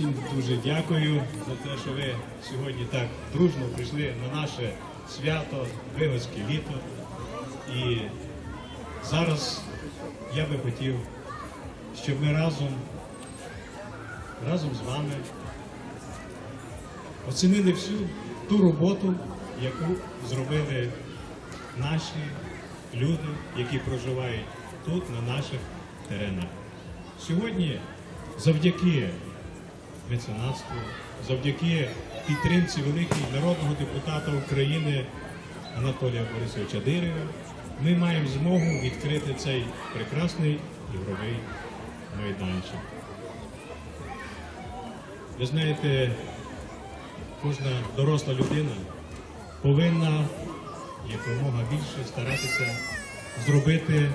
Всім дуже дякую за те, що ви сьогодні так дружно прийшли на наше свято, Вигодське літо. І зараз я би хотів, щоб ми разом, разом з вами оцінили всю ту роботу, яку зробили наші люди, які проживають тут, на наших теренах. Сьогодні завдяки меценатству, завдяки підтримці великого народного депутата України Анатолія Борисовича Дирєва, ми маємо змогу відкрити цей прекрасний ігровий майданчик. Ви знаєте, кожна доросла людина повинна якомога більше старатися зробити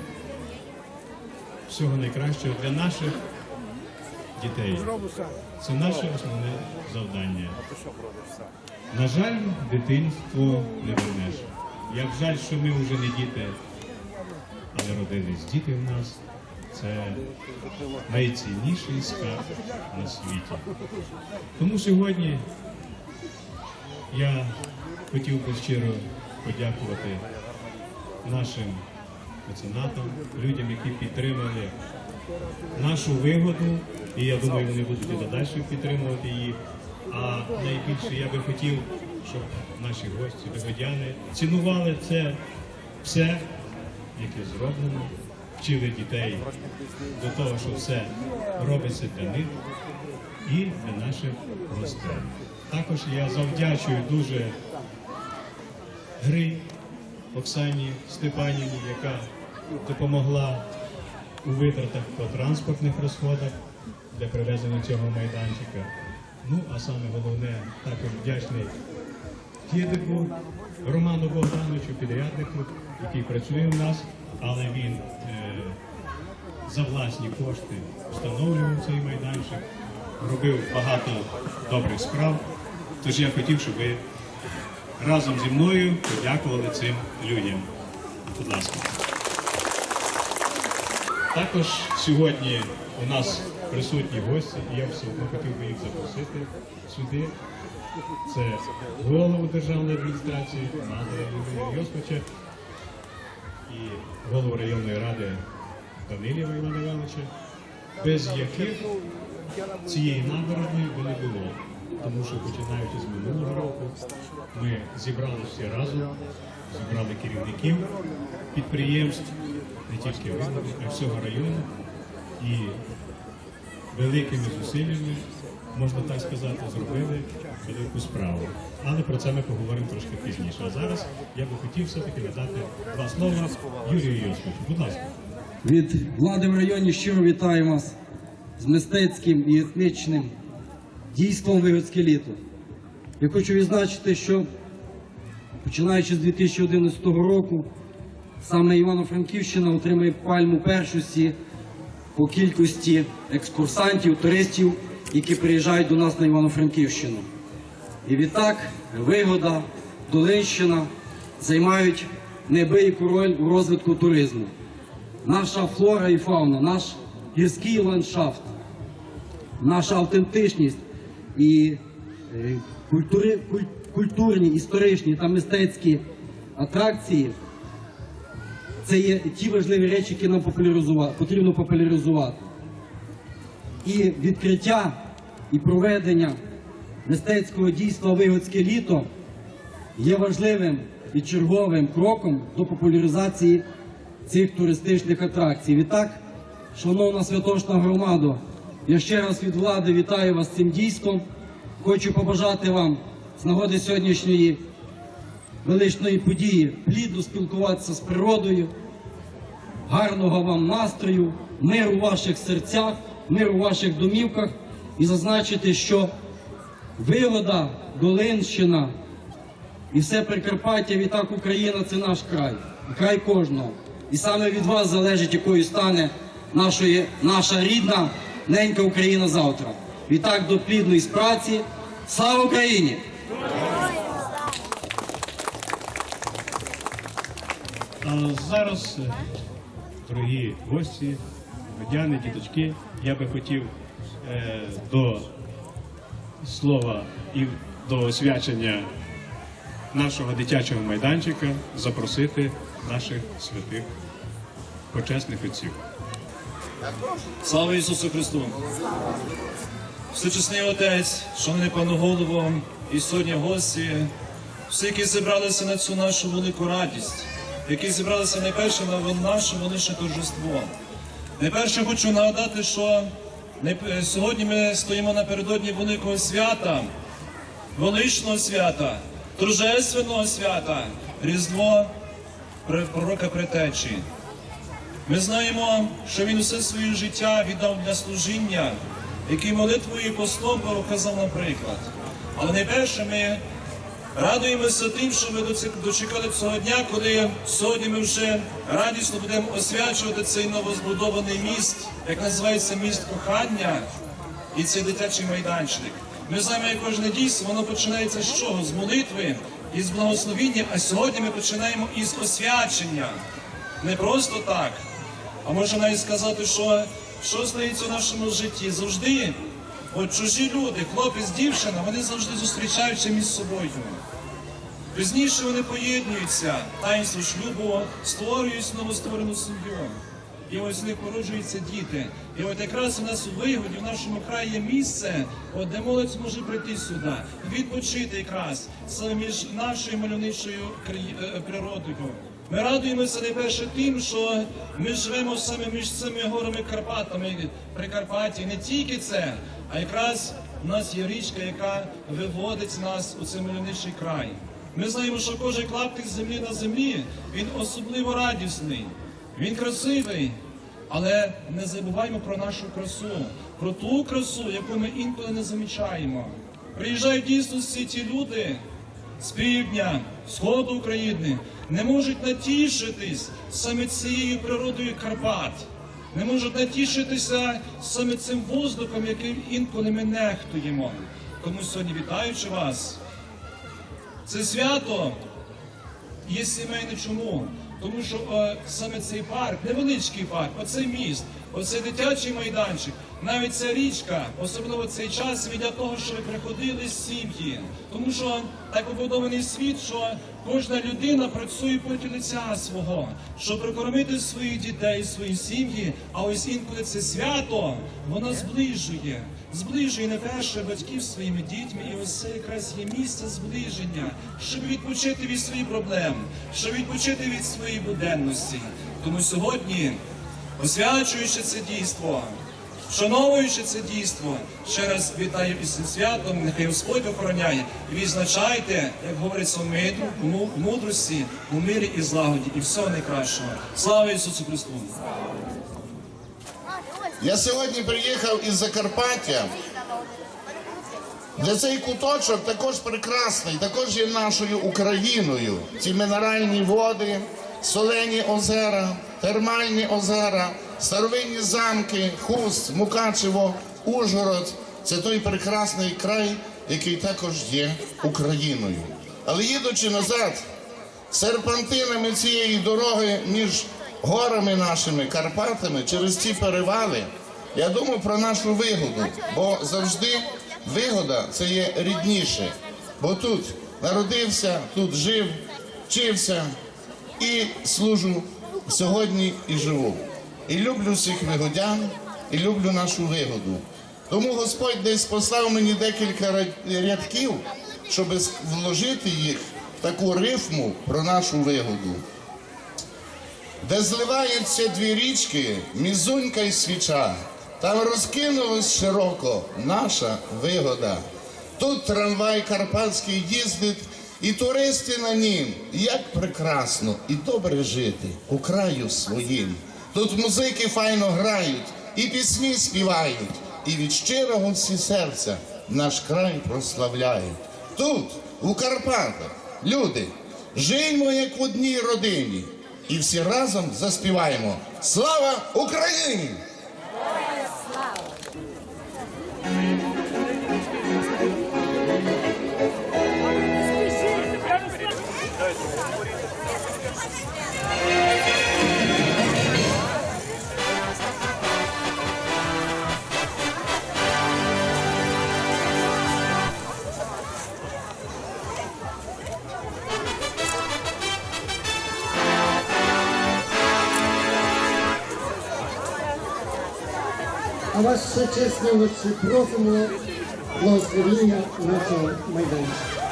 всього найкращого для наших дітей. Це наше основне завдання. На жаль, дитинство не вернеш. Як жаль, що ми вже не діти, але родились діти в нас. Це найцінніший скарб на світі. Тому сьогодні я хотів би щиро подякувати нашим меценатам, людям, які підтримали нашу вигоду, і я думаю, вони будуть і надалі підтримувати її. А найбільше я би хотів, щоб наші гості, вигодяни, цінували це все, яке зроблено, вчили дітей до того, що все робиться для них і для наших гостей. Також я завдячую дуже гри Оксані Степанівні, яка допомогла у витратах по транспортних розходах для привезення цього майданчика. Ну, а саме головне, також вдячний Кідику Роману Богдановичу, підряднику, який працює у нас, але він е, за власні кошти встановлював цей майданчик, робив багато добрих справ. Тож я хотів, щоб ви разом зі мною подякували цим людям. Будь ласка. Також сьогодні у нас присутні гості, і я одно хотів би їх запросити сюди. Це голову державної адміністрації Назара Юрія Йосиповича і голову районної ради Данилєва Івана Івановича, без яких цієї набережної би не було. Тому що починаючи з минулого року ми зібрали всі разом, зібрали керівників підприємств, не тільки Винниці, а всього району. І великими зусиллями, можна так сказати, зробили велику справу. Але про це ми поговоримо трошки пізніше. А зараз я би хотів все-таки надати два слова Юрію Йосифовичу. Будь ласка. Від влади в районі щиро вітаю вас з мистецьким і етнічним дійством Вигодське літо. Я хочу відзначити, що починаючи з 2011 року, саме Івано-Франківщина отримує пальму першості по кількості екскурсантів, туристів, які приїжджають до нас на Івано-Франківщину. І відтак Вигода, Долинщина займають неабияку роль у розвитку туризму. Наша флора і фауна, наш гірський ландшафт, наша автентичність і е, культури, куль- культурні, історичні та мистецькі атракції це є ті важливі речі, які нам потрібно популяризувати. І відкриття і проведення мистецького дійства Вигодське літо є важливим і черговим кроком до популяризації цих туристичних атракцій. Відтак, шановна святошна громада, я ще раз від влади вітаю вас цим дійством. хочу побажати вам з нагоди сьогоднішньої величної події плідно спілкуватися з природою, гарного вам настрою, миру у ваших серцях, миру у ваших домівках і зазначити, що вигода, Долинщина і все Прикарпаття, відтак Україна це наш край, край кожного. І саме від вас залежить, якою стане нашої, наша рідна ненька Україна завтра. Відтак до плідної праці. Слава Україні! А зараз, дорогі гості, громадяни, діточки, я би хотів е, до слова і до освячення нашого дитячого майданчика запросити наших святих почесних отців. Слава Ісусу Христу! Всечесний Отець, шановний пане голово, і сьогодні гості, всі, які зібралися на цю нашу велику радість, які зібралися найперше на наше величне торжество. Найперше хочу нагадати, що сьогодні ми стоїмо напередодні великого свята, величного свята, торжественного свята, Різдво пророка Претечі. Ми знаємо, що він усе своє життя віддав для служіння, який молитвою і постом показав наприклад. Але найперше ми радуємося тим, що ми дочекали цього дня, коли сьогодні ми вже радісно будемо освячувати цей новозбудований міст, як називається міст кохання і цей дитячий майданчик. Ми знаємо, як кожне дійство, воно починається з чого? З молитви і з благословіння, а сьогодні ми починаємо із освячення. Не просто так, а можна навіть сказати, що що стається в нашому житті завжди. От чужі люди, хлопець, дівчина, вони завжди зустрічаються між собою. Пізніше вони поєднуються, таїнство шлюбу, створюють новостворену сім'ю. І ось з них породжуються діти. І от якраз у нас у вигоді, в нашому краї є місце, от де молодь може прийти сюди, відпочити якраз саме між нашою мальовничою е, природою. Ми радуємося найперше тим, що ми живемо саме між цими горами Карпатами, Прикарпаття. І не тільки це, а якраз у нас є річка, яка виводить нас у цей мальовничий край. Ми знаємо, що кожен клаптик землі на землі він особливо радісний, він красивий. Але не забуваймо про нашу красу, про ту красу, яку ми інколи не замічаємо. Приїжджають дійсно всі ті люди з півдня, сходу України, не можуть натішитись саме цією природою Карпат, не можуть натішитися саме цим воздухом, яким інколи ми нехтуємо. Тому сьогодні вітаючи вас, це свято є сімейне чому? Тому що е, саме цей парк, невеличкий парк, оцей міст, оцей дитячий майданчик, навіть ця річка, особливо цей час, він для того, щоб приходили сім'ї. Тому що так побудований світ, що кожна людина працює проти лиця свого, щоб прикормити своїх дітей, свої сім'ї. А ось інколи це свято, воно зближує зближує не перше батьків своїми дітьми, і ось це якраз є місце зближення, щоб відпочити від своїх проблем, щоб відпочити від своєї буденності. Тому сьогодні, освячуючи це дійство, вшановуючи це дійство, ще раз вітаю цим святом, нехай Господь охороняє і відзначайте, як говориться в мидру, в мудрості, у мирі і злагоді, і всього найкращого. Слава Ісусу Христу! Я сьогодні приїхав із Закарпаття, де цей куточок також прекрасний, також є нашою Україною. Ці мінеральні води, солені озера, термальні озера, старовинні замки, Хуст, Мукачево, Ужгород. Це той прекрасний край, який також є Україною. Але їдучи назад, серпантинами цієї дороги між горами нашими, Карпатами, через ці перевали, я думав про нашу вигоду, бо завжди вигода це є рідніше. Бо тут народився, тут жив, вчився і служу сьогодні і живу. І люблю всіх вигодян, і люблю нашу вигоду. Тому Господь десь послав мені декілька рядків, щоб вложити їх в таку рифму про нашу вигоду. Де зливаються дві річки, мізунька й свіча, там розкинулась широко наша вигода. Тут трамвай карпатський їздить, і туристи на нім. Як прекрасно і добре жити у краю своїм. Тут музики файно грають, і пісні співають, і від щирого всі серця наш край прославляють. Тут, у Карпатах, люди, жиймо як в одній родині, і всі разом заспіваємо Слава Україні! А чесне очі просимо благословіння нашого майданчика.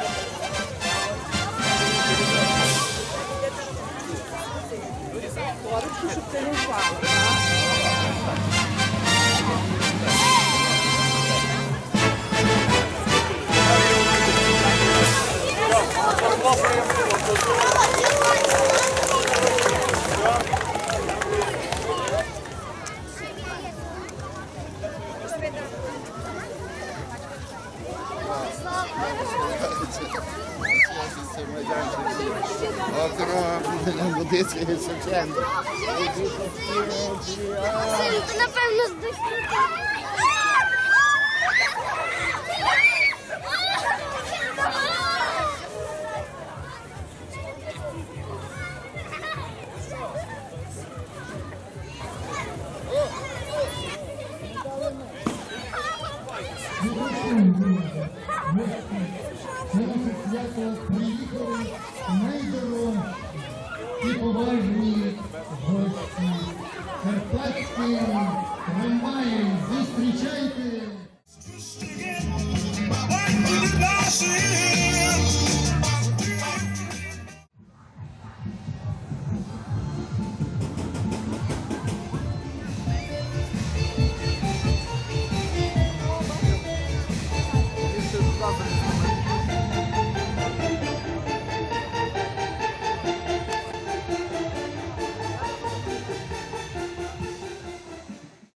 Синку, напевно, здохнути. Зустрічайте! Наші